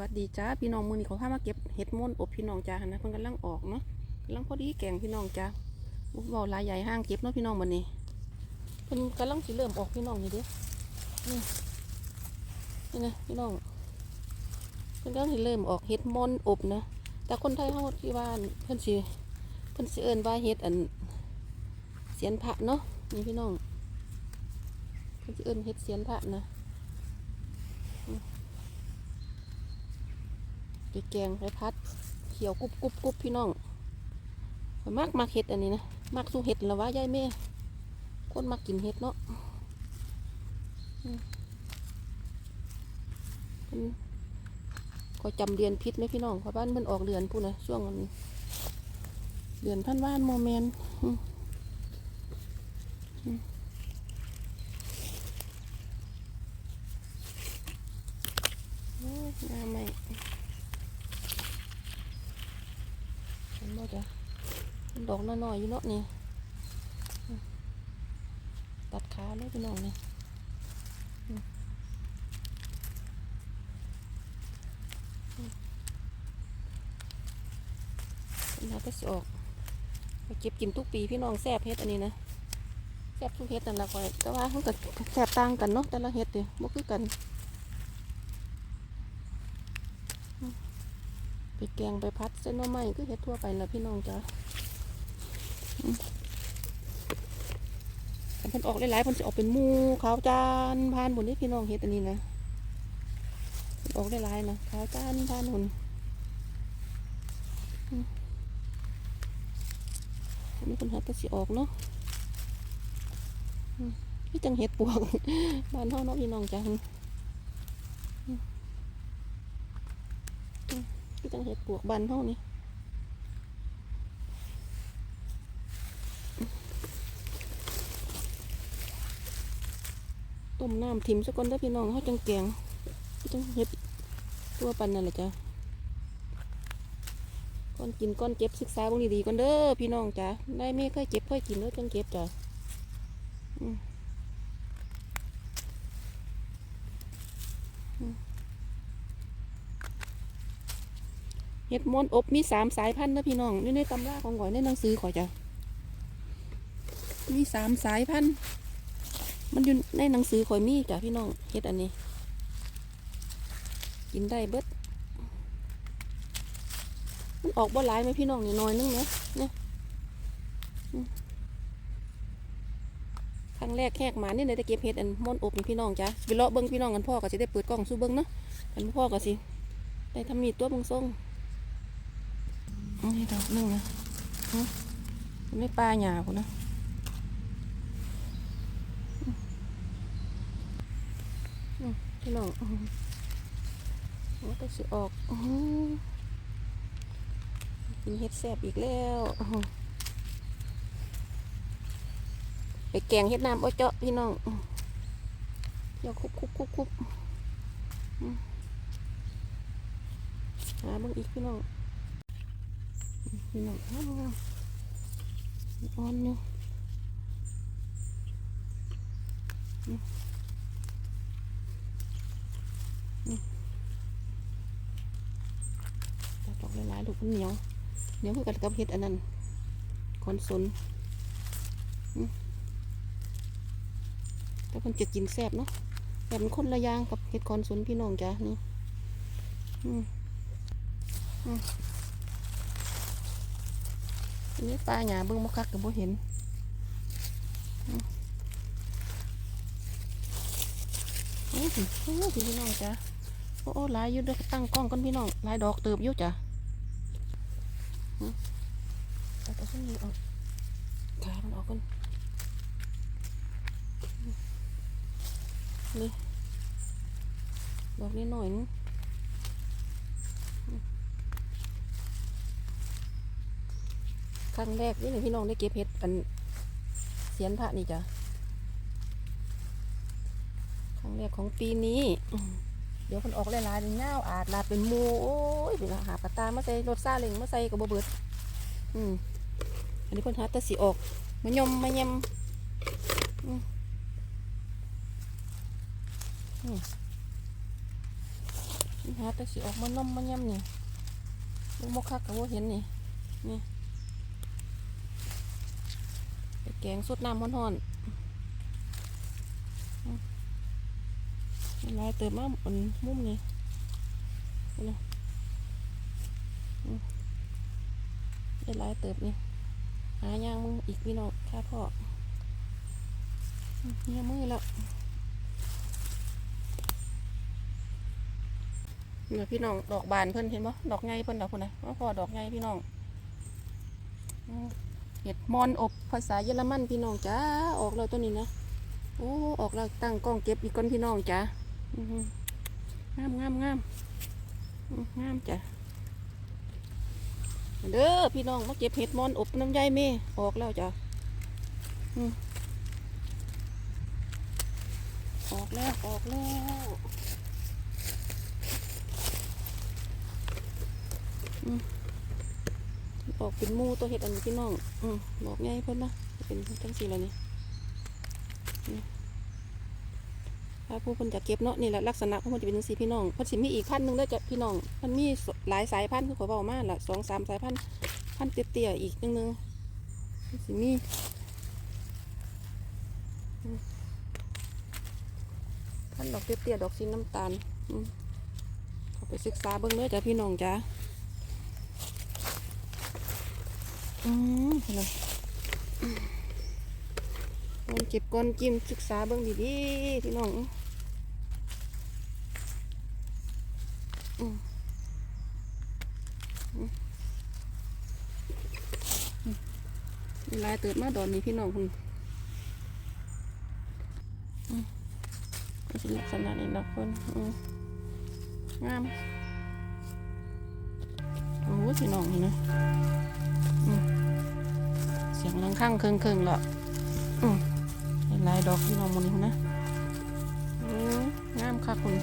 วัสดีจ้าพี่น้องมือนี้เขาพามาเก็บเห็ดม่นอบพี่น้องจ้านะเพิ่นกำลังออกเนาะกำลังพอดีแกงพี่น้องจ้าบุกเบาลายใหญ่ห้างเก็บเนาะพี่น้องวันนี้เพิ่นกำลังสิเริ่มออกพี่น้องนี่เด้นี่นี่นะพี่น้องเพิ่นกำลังสิเริ่มออกเห็ดม่นอบนะแต่คนไทยเฮาที่บ้านเพิ่นสิเพิ่นสิเอิ้นว่าเห็ดอันเสียนพระเนาะนี่พี่น้องเพิ่นสิเอิ้นเห็ดเสียนพระนะ ไปแกงไปพัด เขียวกรุบกรุบกรุบพี่น้องมักมักเห็ดอันนี้นะมักสู้เห็ดละวะยายแม่คนมักกินเห็ดเนาะก็จำเดือนพิษไหมพี่น้องเพราะบ้านมันออกเดือนพูดนะช่วงมันเดือนพันว่านโมเมนต์งามไหม เห็นบ่ จ้ะมันดอกน้อยๆอยู่เนาะนี่ตัดขาเลยพี่น้องนี่อืมอืมปัญหาก็สออกเก็บกินทุกปีพี่น้องแซ่บเฮ็ดอันนี้นะแซ่บทุกเฮ็ดนั่นละคอยแต่ว่ามันก็แซ่บต่างกันเนาะแต่ละเฮ็ดดิบ่คือกัน ไปแกงไปพัดเส้นน่อไม้ก็เฮ็ดทั่วไปแล้วพี่น้องจ้ะอืมแต่เพิ่นออกหลายๆเพิ่นสิออกเป็นมูขาวจานพานบนนี้พี่น้องเฮ็ดอันนี้นะนออกหลายๆนะขาวจานพานหุ่นอันนี้เพิ่นหัดก็สิออกเนาะอืมคือจังเฮ็ดปวกบ้านเฮาเนาะพี่น้องจ้ะ คือจังเห็ดปวกบันเท่านี้ต้มน้ำทิมสักคนเด้อพี่น้องเขาจังแกงคือจังเห็ดตัวปันนั่นแหละจ้ะก้อนกินก้อนเก็บศึกษาบางดีๆก่อนเด้อพี่น้องจ้ะได้ไม่เคยเก็บเคยกินแล้วจังเก็บจ้ะอืม เห็ดม้วนอบมีสามสายพันธุ์นะพี่น้องนี่ในตำราของข่อยในหนังสือข่อยจ้ะมีสามสายพันธุ์มันอยู่ในหนังสือข่อยมีจ้ะพี่น้องเห็ดอันนี้ กินได้เบิดมันออกบ่หลายไหมพี่น้องนี่น้อยนึงนะเนี่ยครั้งแรกแขกหมานี่เลยได้เก็บเห็ดอันม้วนอบนี่พี่น้องจ้ะไปเลาะเบิ้งพี่น้องกันพ่อก็สิได้เปิดกล้องสู้เบิ้งเนาะกันพ่อก็สิได้ทำมีตัวเบิ้งทรง นี่ดอกหนึงนะไม่ปลาหยาพุ่นะพี่น้องมโอ้แต่สิออกอื้อหือกินเห็ดแซ่บอีกแล้ว ไปแกงเห็ดน้ำอ้อเจาะพี่น้องเดี๋ยวคุบคุบคุบคุบหาเบิ่งอีกพี่น้อง พี่น้องอ้าวอ่อนอยู่อืมอืมตัดออกหลายๆลูกมันเหนียวเหนียวคือกันกับเห็ดอันนั้นคอนสนแต่มันจะกินแซ่บเนาะแต่มันคนละอย่างกับเห็ดคอนสนพี่น้องจ้ะนี่อืมอืม นนี้ปลาหยาเบิ่งบ่คักก็บ่เห็นอืมโอ้ยโอ้ยพี่น้องจ้ะโอ้โหลายอยู่เด้อตั้งกล้องกันพี่น้องหลายดอกเติบอยู่จ้ะอืมตัดเอาส้นนี้ออกขามันออกกันนี่ดอกนี้หน่อยนึง รั้งแรกนี่เลยพี่น้องได้เก็บเห็ดอันเสียนพระนี่จ้ะครั้งแรกของปีนี้เดี๋ยวมันออกหลายๆเนเงาอาดลาดเป็นมูโอ้ยเป็นหาปลาตามาใส่รถซาเล็งมาใส่กับบเบิดอืมอันนี้เพิ่นหาตะสีออกมายมมายำอืมอืมหาต่สิออกมาน้อมมาย่ำนี่ลูกมกคักกับว่าเห็นนี่นี่ไป แกงสดน้ำร้อนๆลายเติมมาอันมุมนี่นะอืมได้ลายเติบนี่หาย่างมึงอีกพี่น้องค่าพ่อเนี่ยมือแล้วเนี่ยพี่น้องดอกบานเพิ่นเห็นปะดอกไงเพิ่นดอกพุ่นนะมาพอดอกไงพี่น้องอ เห็ดมอนอบภาษาเยอรมันพี่น้องจ้าออกแล้วตัวนี้นะโอ้ออกแล้วตั้งกล้องเก็บอีกก้อนพี่น้องจ้างามงามงามงามจ้ะเด้อพี่น้องมาเก็บเห็ดมอนอบน้ำใยเมออกแล้วจ้ะอืมออกแล้วออกแล้วอืม ออกเป็นมูตัวเห็ดอันนี้พี่น้องอืมบอกง่ายเพิ่นนะเป็นจังสีแล้วนี่นี่ถ้าผู้คนจะเก็บเนาะนี่แหละลักษณะของมันจะเป็นจังสีพี่น้องเพันสิมีอีกพันหนึ่งแล้จะพี่น้องมันมีหลายสายพันธุ์คือขอบอกมาละสองสามสายพันธุ์พันธุ์เตี้ยๆอีกหนึงหนึงมันสิมีพันธุ์ดอกเตี้ยๆดอกสีน้ำตาลอืมเขาไปศึกษาเบิ่งเด้อจ้ะพี่น้องจ้ะ อืมเห็นไหมก้อนเก็บก้อนจิ้มศึกษาเบิ่งดีๆพี่น้องอืมอืมอืมมีลายเติดมาดอนนี้พี่น้องคุณอืมก็สิลักษณะนี้นะคนอืมงาม โอ้พี่น้องนี่นะ เสียงลังข้างเคิงเคิงๆและอืมเห็นลายดอกที่น้องมันนี่นะอืมงามค่ะคุณ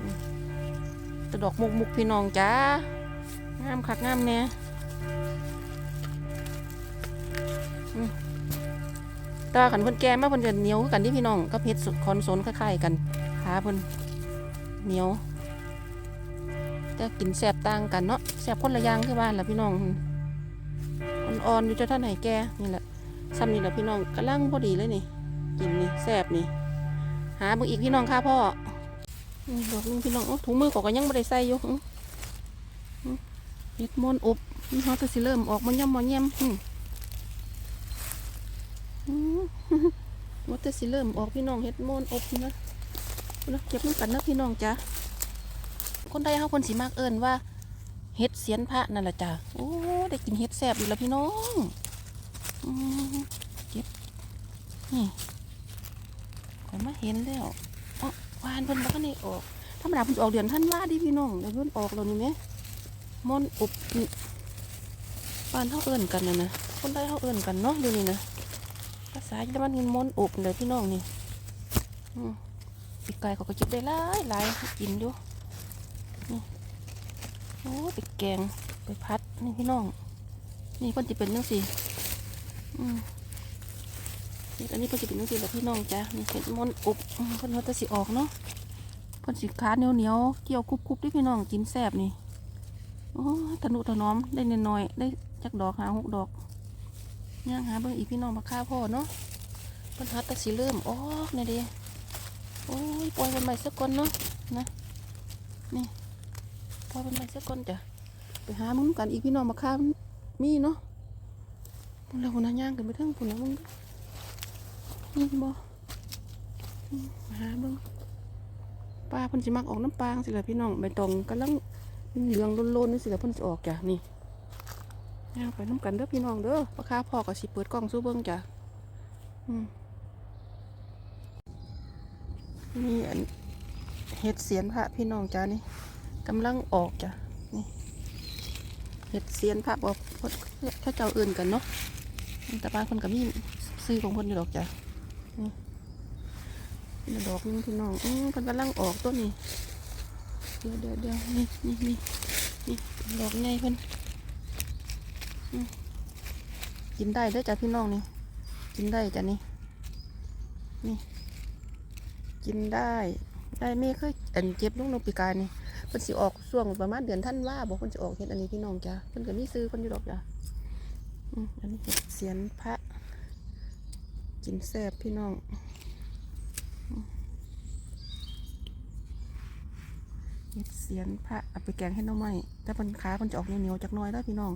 อืมแต่ดอกมุกมุกๆพี่น้องจ้างามคักงามเนี่ยอืมแตว่าขันเพิ่นแก่มาเพิ่นจะเหนียวคือกันที่พี่น้องกับเฮ็ดสุดคอนโซนคล้ายๆกันขาเพิ่นเหนียว แต่กินแสบต่างกันเนาะแสบคนละอย่างคือบ้านล่ะพี่น้องอ่อนๆอยู่จะท่านไหนแกนี่แหละซ้ำนี่แหละพี่น้องกำลังพอดีเลยนี่กินนี่แซ่บนี่ หาเบิ่งอีกพี่น้องค่ะพ่อนี่ดอกนึงพี่น้องโอ้ถุงมือก็ยังไม่ได้ใส่อยู่เห็ดมอนอบนี่เขาจะสิเริ่มออกมันย่ำมันย่มอื้ออื้อว่าจะสิเริ่มออกพี่น้องเห็ดมอนอบนี่นะเอาละเก็บน้ำกันนะพี่น้องจ้ะ คนใดเขาคนสีมากเอิญว่าเฮ็ดเสียนพระนั่นแหละจ้ะโอ้ได้กินเฮ็ดแซ่บอยู่แล้วพี่น้องอเก็บนี่ขอยมาเห็นแล้วอ๋อวานเพิ่นบ่ทันได้ออกธรรมดาเพิ่นออกเดือนท่านว่าดิพี่น้องแต่เพิ่นออกแล้วนี่แหมมอนอุบนี่บ้านเฮาเอิ้นกันน่ะนะคนใดเฮาเอิ้นกันเนาะเดี๋ยวนี้นะภาษาเยอรมันคือม่อนอุบเด้อพี่น้องนี่อืมปีกไก่เขาก็เก็บได้หลายหลายกินอยู่ อ้ไปแกงไปพัดนี่พี่น้อง นี่เพิ่นจะเป็นจังซี่อืมนี่อันนี้เพิ่นจะเป็นจังซี่แหละพี่น้องจ้ะนี่เห็ดมอนอบอืมเพิ่นเขาจะสิออกเนาะเพิ่นสิขาเหนียวเหนียวเกี่ยวคุบคุบๆด้วยพี่น้องกินแซบนี่โอ้ตะนุถนอมได้นน้อยๆได้จักดอกหาหกดอกย่างหาเบิ่งอีกพี่น้องมาฆ่าพ่อเนาะพิ่นฮัดต่สิเริ่มออกนี่เด้โอ้ยปล่อยมันใหมสักคนเนาะนะนี่ พอเป็นไปสักคนจ้ะไปหามึงกันอีกพี่น้องมาข้ามมีเนาะแล้วคนนั้นย่างกันไปทั้งคนนั้นมึงนี่บ่อืมาหาเบิ่งปลาพิ่นสิมักออกน้ำปลาสิล่ะพี่น้องใบตองกำลังเหลืองโลนๆนี่สิล่ะพิ่นสิออกจ้ะนี่ย่างไปน้ำกันเด้อพี่น้องเด้อปลาคาพ่อก็สิเปิดกล้องสู้เบิ่งจ้ะนี่เฮ็ดเสียนพระพี่น้องจ้านี่ กำลังออกจ้ะนี่เห็ดเซียนพระบอกเพิ่เขาเจ้าอื่นกันเนาะแต่บ้านคนกับมีซื้อของคนอยู่ดอกจ้ะนี่ดอกนึงพี่น้องอืมเพิ่นกำลังออกต้นนี้เดี๋ยวเดี๋ยวเดี๋ยวนี่นี่นี่นี่ดอกไงเพิ่นกินได้เด้อจ้ะพี่น้องนี่กินได้จ้ะนี่นี่ กินได้ ได้ไม่เคยอันเก็บลงนกปีกานี่ เพิ่นสิออกช่วงประมาณเดือนธันว่าบ่เพิ่นสิออกเฮ็ดอันนี้พี่น้องจ้ะเพิ่นก็มีซื้อเพิ่นอยู่ดอกจ้ะอันนี้เห็ดเสียนพระ กินแซ่บพี่น้องเห็ดเสียนพระเอาไปแกงให้น้องไม้แต่เพิ่นขาเพิ่นจะออกเหนียวๆจักน่อยแล้วพี่น้อง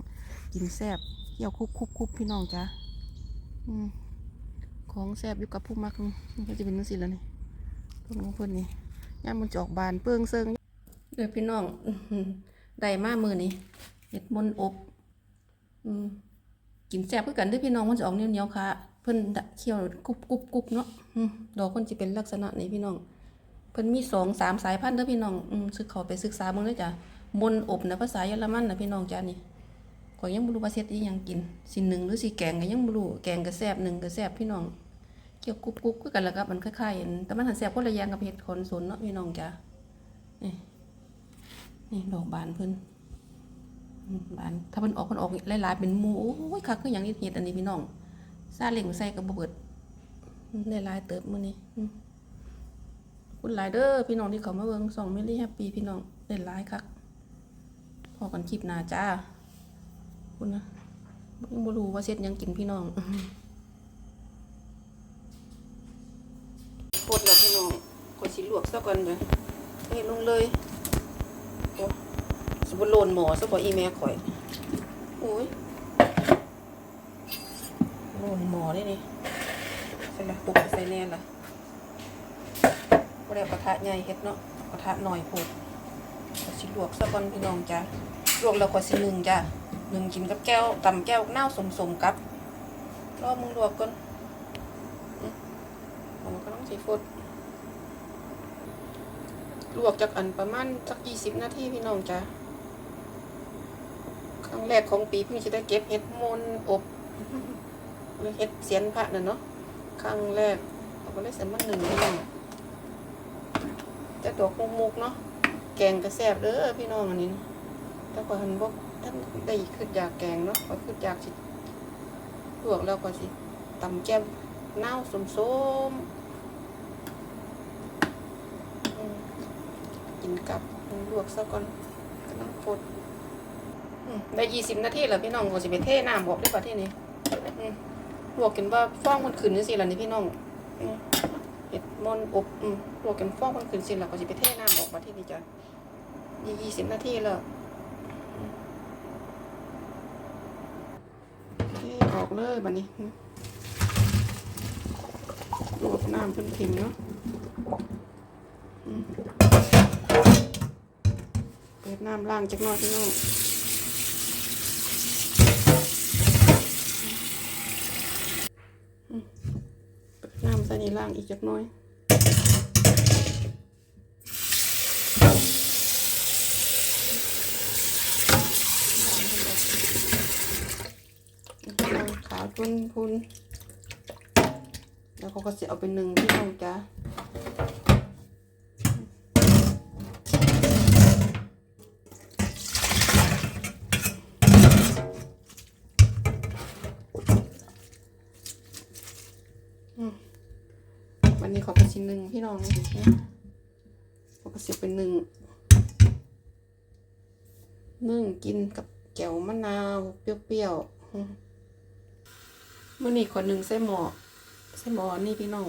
กินแซ่บเกี่ยวคุบคุบคุบพี่น้องจ้ะของแซ่บอยู่กับผู้มักนี่ก็จะเป็นนังสิแล้วนี่เพิ่นของเพิ่นนี่ย่ามมันจะออกบานเปื้องเซิง เด้อพี่น้องได้มามือนี่เห็ดมนอบอืมกินแซ่บคือกันด้อพี่น้องมันจะออกเหนียวๆค่ะ เพิ่นเคี่ยวกรุบกรุบกรุบเนาะดอกเพิ่นสิเป็นลักษณะนี้พี่น้อง เพิ่นมีสองสามสายพันธุ์เด้อพี่น้องอืมศึกเขาไปศึกษาเบิ่งเด้จ้ะมนอบนะภาษาเยอรมันนะพี่น้องจ้านี่ก็ยังบ่รู้ว่าเฮ็ดอีหยังกิน สิหนึ่งหรือสิแกงก็ยังบ่รู้แกงก็แซ่บหนึ่งก็แซ่บพี่น้องเกี่ยวกรุบกรุบกันแล้วกับมันคล้ายๆอันแต่มันหันแซ่บคนละอย่างกับเห็ดขนสนเนาะพี่น้องจ้านี่ นี่ดอกบานเพิ่นอืมบาน ถ้าเพิ่นออกเพิ่นออกหลายๆเป็นหมู่โอ้ยคักคือหยังนี่เฮ็ดอันนี้พี่น้องซาเล้งใส่ก็บ่เบิดได้หลายเติบมื้อนี้คุณหลายเด้อพี่น้องที่เขามาเบิ่งส่องมิลลี่แฮปปี้พี่น้องได้หลายคักพอกันคลิปหน้าจ้าคุณนะบ่รู้ว่าเซ็ดหยังกินพี่น้องโคตรแล้วพี่น้องกดสิลวกซะก่อนเด้อนี่ลงเลย บูรโลนหมอซะบ่อีแม่ข่อยโอ้ยโลนหมอนี่นี่ใส่ละตุกใส่แน่ล่ะบ่ได้เอากระทะใหญ่เฮ็ดเนาะกระทะน้อยโพดกดสิลวกซะก่อนพี่น้องจ้าลวกแล้วก็สินึ่งจ้าหนึ่งกินกับแก้วตำแก้วเน่าสมๆกับรอมึงลวกก่อนอื้อผมก็ต้องสีฟดลวกจากอันประมาณสักยี่สิบนาทีพี่น้องจ้ะค รั้งแรกของปีเพิ่งจะได้เก็บเห็ดมนอบหรือเห็ดเสียนพระน่ะเนาะครั้งแรกเราก็เลยใส่มันหนึ่งพี่น้องจะดอกมุกเนาะแกงกระแซบเด้อพี่น้องอันนี้นะแต่พอหันบอกท่านได้ขึ้นอยากแกงเนาะก็ขึ้นอยากสิลวกแล้วก็สิตำแก้มเน่าสมสมๆมกินกับลวกซะก่อนกำลังฟด ได้ยี่สิบนาทีแล้วพี่น้องก็สิไปเทน้ำบอกได้ป่ะที่นี่อืมลวกกันว่าฟองมันขึ้นจังซี่ล่ะนี่พี่น้องเห็ดมอนอบอืมลวกกันฟองมันขึ้นสิแล้วก็สิไปเทน้ำออกมาที่นี่จ้ะยี่สิบนาทีแล้วเทออกเลยบัดนี้ลวกน้ำเพิ่นทิมเนาะเปิดน้ำล้างจักหน่อยพี่น้องอืมเปิด น้ำใส่นี่ล้างอีกจักน้อยขาวพุนพุนแล้วเขาก็เสียเอาไปหนึ่งพี่น้องจ้า ชิ้นหนึ่งพี่น้องนะขอเป็นสิเป็นหนึ่งนึ่งกินกับแก้วมะนาวเปรี้ยวๆอืมมื่อนี้ขอหนึ่งใส่หม้อใส่หมอนี่พี่น้อง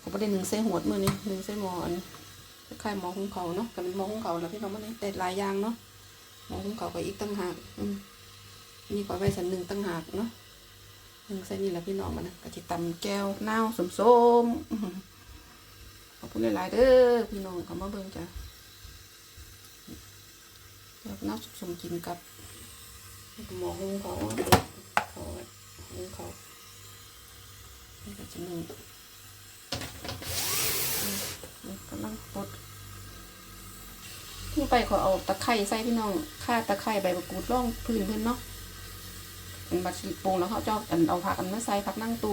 ขอประเด็นหนึ่งใส่หัวมือนี้หนึ่งใส่หมอนคล้ายหมอของเขาเนาะกับเป็นหมอของเขาแล้วพี่น้องมันนี้แต่หลายอย่างเนาะหมอของเขาก็อีกตั้งหากอืมนี่ขอไว้สันหนึ่งตั้งหากเนาะ นึ่งเส้นนี่แหละพี่น้องมันนะกะจิตำแก้วเน่าสมส้มๆขอบคุณหลายๆเด้อพี่น้องเขามาเบิ่งจ้ะแก้วเน่าสมๆกินกับหมอหุงเขาเขาหุงเขานี่ก็จะนึ่งอืมนี่กำลังปดที่ไปขอเอาตะไคร้ใส่พี่น้องข่าตะไคร้ใบมะกรูดร่องพื้นเพื่อนเนาะ อันบัดสิปรุงแล้วเขาเจะเอาอันเอาผักอันมาใส่ผักนั่งตู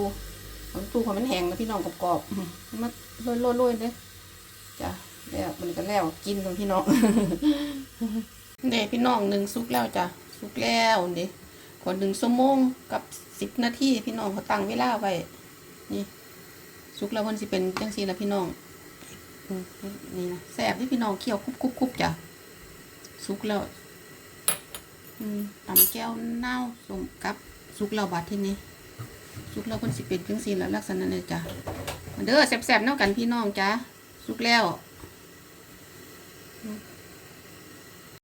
มันตูพอมันแห้งแล้วพี่น้องกรอบๆมันมาโรยๆๆเลยจ้ะแล้วมันก็แล้วกินตรงพี่น้องเด้พี่น้องหนึ่งสุกแล้วจ้ะสุกแล้วเด้ขอหนึ่งชั่วโมงกับสิบนาทีพี่น้องเขาตั้งเวลาไว้นี่สุกแล้วมันสิเป็นจังซี่ละพี่น้องนี่นะแซ่บที่พี่น้องเคี่ยวคุบคุบคุบจ้ะสุกแล้ว ตำแก้วเน่าสมกับซุกแล้วบาดที่นี่ซุกแล้วเราคนสิเป็นจังซี่ละลักษณะนี้จ้ะเด้อแซ่บๆเน่ากันพี่น้องจ้ะซุกแล้ว